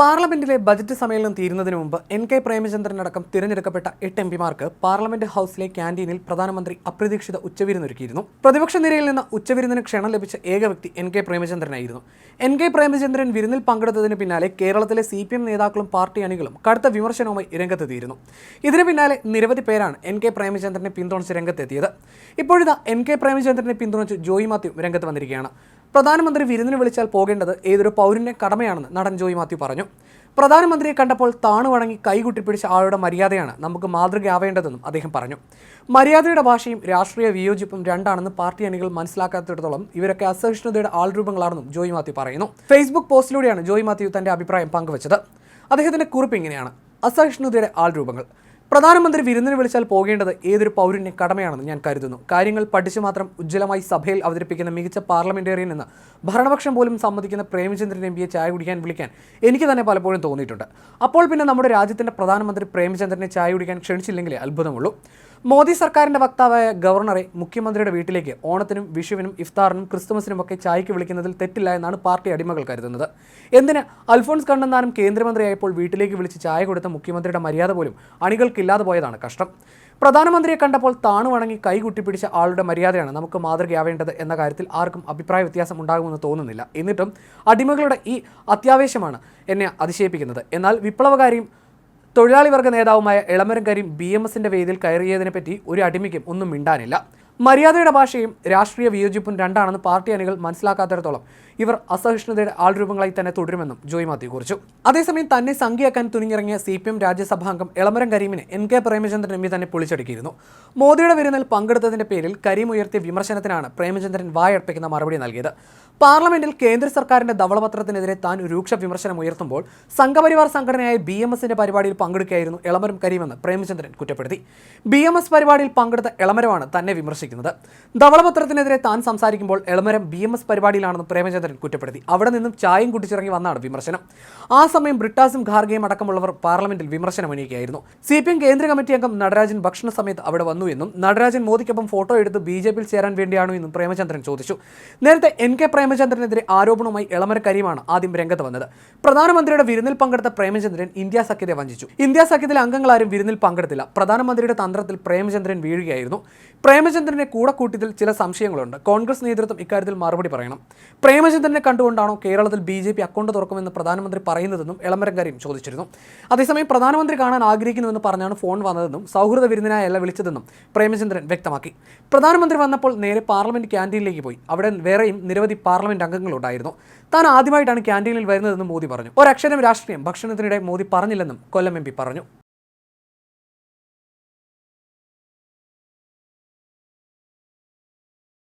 പാർലമെന്റിലെ ബജറ്റ് സമ്മേളനം തീരുന്നതിന് മുമ്പ് എൻ കെ പ്രേമചന്ദ്രൻ അടക്കം തിരഞ്ഞെടുക്കപ്പെട്ട എട്ട് എം പിമാർക്ക് പാർലമെന്റ് ഹൌസിലെ ക്യാന്റീനിൽ പ്രധാനമന്ത്രി അപ്രതീക്ഷിത ഉച്ചവിരുന്നൊരുക്കിയിരുന്നു. പ്രതിപക്ഷ നിരയിൽ നിന്ന് ഉച്ചവിരുന്നിന് ക്ഷണം ലഭിച്ച ഏക വ്യക്തി എൻ കെ പ്രേമചന്ദ്രനായിരുന്നു. എൻ കെ പ്രേമചന്ദ്രൻ വിരുന്നിൽ പങ്കെടുത്തതിന് പിന്നാലെ കേരളത്തിലെ സി പി എം നേതാക്കളും പാർട്ടി അണികളും കടുത്ത വിമർശനവുമായി രംഗത്തെത്തിയിരുന്നു. ഇതിന് പിന്നാലെ നിരവധി പേരാണ് എൻ കെ പ്രേമചന്ദ്രനെ പിന്തുണച്ച് രംഗത്തെത്തിയത്. ഇപ്പോഴിതാ എൻ കെ പ്രേമചന്ദ്രനെ പിന്തുണച്ച് ജോയി മാത്യു രംഗത്ത് വന്നിരിക്കുകയാണ്. പ്രധാനമന്ത്രി വിരുന്നിന് വിളിച്ചാൽ പോകേണ്ടത് ഏതൊരു പൗരന്റെ കടമയാണെന്ന് നടൻ ജോയി മാത്യു പറഞ്ഞു. പ്രധാനമന്ത്രിയെ കണ്ടപ്പോൾ താണു വണങ്ങി കൈകുട്ടിപ്പിടിച്ച ആളുടെ മര്യാദയാണ് നമുക്ക് മാതൃകയാവേണ്ടതെന്നും അദ്ദേഹം പറഞ്ഞു. മര്യാദയുടെ ഭാഷയും രാഷ്ട്രീയ വിയോജിപ്പും രണ്ടാണെന്ന് പാർട്ടി അണികൾ മനസ്സിലാക്കാത്തിടത്തോളം ഇവരൊക്കെ അസഹിഷ്ണുതയുടെ ആൾരൂപങ്ങളാണെന്നും ജോയി മാത്യു പറയുന്നു. ഫേസ്ബുക്ക് പോസ്റ്റിലൂടെയാണ് ജോയി മാത്യു തന്റെ അഭിപ്രായം പങ്കുവച്ചത്. അദ്ദേഹത്തിന്റെ കുറിപ്പ് ഇങ്ങനെയാണ്. അസഹിഷ്ണുതയുടെ ആൾരൂപങ്ങൾ. പ്രധാനമന്ത്രി വിരുന്നിന് വിളിച്ചാൽ പോകേണ്ടത് ഏതൊരു പൗരന്റെ കടമയാണെന്ന് ഞാൻ കരുതുന്നു. കാര്യങ്ങൾ പഠിച്ചു മാത്രം ഉജ്ജ്വലമായി സഭയിൽ അവതരിപ്പിക്കുന്ന മികച്ച പാർലമെന്റേറിയൻ എന്ന് ഭരണപക്ഷം പോലും സമ്മതിക്കുന്ന പ്രേമചന്ദ്രൻ എം പിയെ ചായ കുടിക്കാൻ വിളിക്കാൻ എനിക്ക് തന്നെ പലപ്പോഴും തോന്നിയിട്ടുണ്ട്. അപ്പോൾ പിന്നെ നമ്മുടെ രാജ്യത്തിന്റെ പ്രധാനമന്ത്രി പ്രേമചന്ദ്രനെ ചായ കുടിക്കാൻ ക്ഷണിച്ചില്ലെങ്കിലേ അത്ഭുതമുള്ളൂ. മോദി സർക്കാരിന്റെ വക്താവായ ഗവർണറെ മുഖ്യമന്ത്രിയുടെ വീട്ടിലേക്ക് ഓണത്തിനും വിഷുവിനും ഇഫ്താറിനും ക്രിസ്തുമസിനും ഒക്കെ ചായക്ക് വിളിക്കുന്നതിൽ തെറ്റില്ല എന്നാണ് പാർട്ടി അടിമകൾ കരുതുന്നത്. എന്തിന് അൽഫോൺസ് കണ്ണന്താനം കേന്ദ്രമന്ത്രിയായപ്പോൾ വീട്ടിലേക്ക് വിളിച്ച് ചായ കൊടുത്ത മുഖ്യമന്ത്രിയുടെ മര്യാദ പോലും അണികൾക്കില്ലാതെ പോയതാണ് കഷ്ടം. പ്രധാനമന്ത്രിയെ കണ്ടപ്പോൾ താണു വണങ്ങി കൈ കുട്ടിപ്പിടിച്ച ആളുടെ മര്യാദയാണ് നമുക്ക് മാതൃകയാവേണ്ടത് എന്ന കാര്യത്തിൽ ആർക്കും അഭിപ്രായ വ്യത്യാസം ഉണ്ടാകുമെന്ന് തോന്നുന്നില്ല. എന്നിട്ടും അടിമകളുടെ ഈ അത്യാവേശമാണ് എന്നെ അതിശയിപ്പിക്കുന്നത്. എന്നാൽ വിപ്ലവകാരിയും തൊഴിലാളി വർഗ നേതാവുമായ ഇളമരം കരീം ബി എം എസിന്റെ വേദിയിൽ കയറിയതിനെപ്പറ്റി ഒരു അടിമയ്ക്കും ഒന്നും മിണ്ടാനില്ല. മര്യാദയുടെ ഭാഷയും രാഷ്ട്രീയ വിയോജിപ്പും രണ്ടാണെന്ന് പാർട്ടി അണികൾ മനസ്സിലാക്കാത്തിടത്തോളം ഇവർ അസഹിഷ്ണുതയുടെ ആൾരൂപങ്ങളായി തന്നെ തുടരുമെന്നും ജോയ് മാത്യു കുറിച്ചു. അതേസമയം തന്നെ സംഖ്യയാക്കാൻ തുനിഞ്ഞിറങ്ങിയ സി പി എം രാജ്യസഭാംഗം Elamaram കരീമിനെ N K Premachandran M P തന്നെ പൊളിച്ചടുക്കിയിരുന്നു. മോദിയുടെ വിരുന്നിൽ പങ്കെടുത്തതിന്റെ പേരിൽ കരീം ഉയർത്തിയ വിമർശനത്തിനാണ് പ്രേമചന്ദ്രൻ വായടപ്പിക്കുന്ന മറുപടി നൽകിയത്. പാർലമെന്റിൽ കേന്ദ്ര സർക്കാരിന്റെ ധവളപത്രത്തിനെതിരെ താൻ രൂക്ഷ വിമർശനം ഉയർത്തുമ്പോൾ സംഘപരിവാർ സംഘടനയായ ബി എം എസിന്റെ പരിപാടിയിൽ പങ്കെടുക്കുകയായിരുന്നു എളമരം കരീമെന്ന് പ്രേമചന്ദ്രൻ കുറ്റപ്പെടുത്തി. ബി എം എസ് പരിപാടിയിൽ പങ്കെടുത്ത എളമരമാണ് തന്നെ വിമർശിക്കുന്നത് ധവളപത്രത്തിനെതിരെ താൻ സംസാരിക്കുമ്പോൾ എളമരം ബി എം എസ് പരിപാടിയിലാണെന്ന് പ്രേമചന്ദ്രൻ കുറ്റപ്പെടുത്തി. അവിടെ നിന്നും ചായയും കുട്ടിച്ചിറങ്ങി വന്നാണ് വിമർശനം. ആ സമയം ബ്രിട്ടാസും ഖാർഗെയും അടക്കമുള്ളവർ പാർലമെന്റിൽ വിമർശനം ഉന്നയിക്കുകയായിരുന്നു. സി പി എം കേന്ദ്ര കമ്മിറ്റി അംഗം നടരാജൻ ഭക്ഷണ സമയത്ത് അവിടെ വന്നു എന്നും നടരാജൻ മോദിക്കൊപ്പം ഫോട്ടോ എടുത്ത് ബി ജെ പിയിൽ ചേരാൻ വേണ്ടിയാണോ എന്നും പ്രേമചന്ദ്രൻ ചോദിച്ചു. നേരത്തെ എൻ കെ പ്രേമചന്ദ്രനെതിരെ ആരോപണവുമായി എളമര കരീമാണ് ആദ്യം രംഗത്ത് വന്നത്. പ്രധാനമന്ത്രിയുടെ വിരുന്നിൽ പങ്കെടുത്ത പ്രേമചന്ദ്രൻ ഇന്ത്യ സഖ്യത്തെ വഞ്ചിച്ചു. ഇന്ത്യ സഖ്യത്തിലെ അംഗങ്ങളാരും വിരുന്നിൽ പങ്കെടുത്തില്ല. പ്രധാനമന്ത്രിയുടെ തന്ത്രത്തിൽ പ്രേമചന്ദ്രൻ വീഴുകയായിരുന്നു. പ്രേമചന്ദ്രനെ കൂടെ കൂട്ടിയതിൽ ചില സംശയങ്ങളുണ്ട്. കോൺഗ്രസ് നേതൃത്വം ഇക്കാര്യത്തിൽ മറുപടി പറയണം. പ്രേമചന്ദ്രനെ കണ്ടുകൊണ്ടാണോ കേരളത്തിൽ ബി ജെ പി അക്കൗണ്ട് തുറക്കുമെന്ന് പ്രധാനമന്ത്രി പറയുന്നതെന്നും എളമരം ചോദിച്ചിരുന്നു. അതേസമയം പ്രധാനമന്ത്രി കാണാൻ ആഗ്രഹിക്കുന്നുവെന്ന് പറഞ്ഞാണ് ഫോൺ വന്നതെന്നും സൗഹൃദ വിരുന്നിനായല്ല വിളിച്ചതെന്നും പ്രേമചന്ദ്രൻ വ്യക്തമാക്കി. പ്രധാനമന്ത്രി വന്നപ്പോൾ നേരെ പാർലമെന്റ് ക്യാന്റീനിലേക്ക് പോയി. അവിടെ വേറെയും നിരവധി പാർലമെന്റ് അംഗങ്ങളുണ്ടായിരുന്നു. താൻ ആദ്യമായിട്ടാണ് ക്യാന്റീനിൽ വരുന്നതെന്നും മോദി പറഞ്ഞു. ഒരക്ഷരം രാഷ്ട്രീയം ഭക്ഷണത്തിനിടെ മോദി പറഞ്ഞില്ലെന്നും കൊല്ലം എം പറഞ്ഞു.